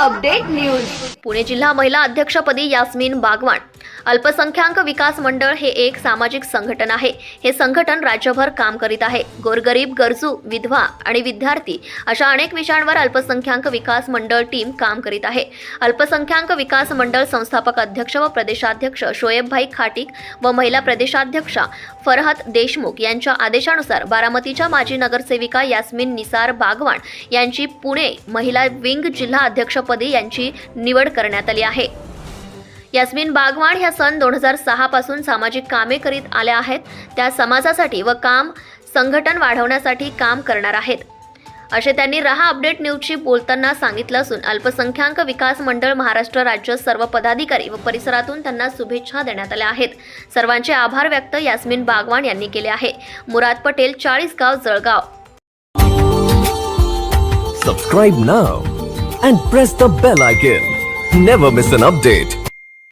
Update news. Pune जिल्हा महिला अध्यक्षपदी यास्मीन बागवान. अल्पसंख्याक विकास मंडळ हे एक सामाजिक संघटन आहे. हे संघटन राज्यभर काम करीत आहे. गोरगरीब गरजू विधवा आणि विद्यार्थी अशा अनेक विषयांवर अल्पसंख्याक विकास मंडळ टीम काम करीत आहे. अल्पसंख्याक विकास मंडळ संस्थापक अध्यक्ष व प्रदेशाध्यक्ष शोएबभाई खाटिक व महिला प्रदेशाध्यक्षा फरहत देशमुख यांच्या आदेशानुसार बारामतीच्या माजी नगरसेविका यास्मिन निसार बागवान यांची पुणे महिला विंग जिल्हा अध्यक्षपदी यांची निवड करण्यात आली आहे. यास्मिन बागवान ह्या सन दोन हजार सहापासून सामाजिक कामे करीत आल्या आहेत. त्या समाजासाठी व काम संघटन वाढवण्यासाठी काम करणार आहेत. असे त्यांनी रहा अपडेट न्यूजशी बोलताना सांगितलं असून अल्पसंख्याक विकास मंडळ महाराष्ट्र राज्य सर्व पदाधिकारी व परिसरातून त्यांना शुभेच्छा देण्यात आल्या आहेत. सर्वांचे आभार व्यक्त यास्मिन बागवान यांनी केले आहे. Murad Patel Chalisgaon Jalgaon. Subscribe now and press the bell icon never miss an update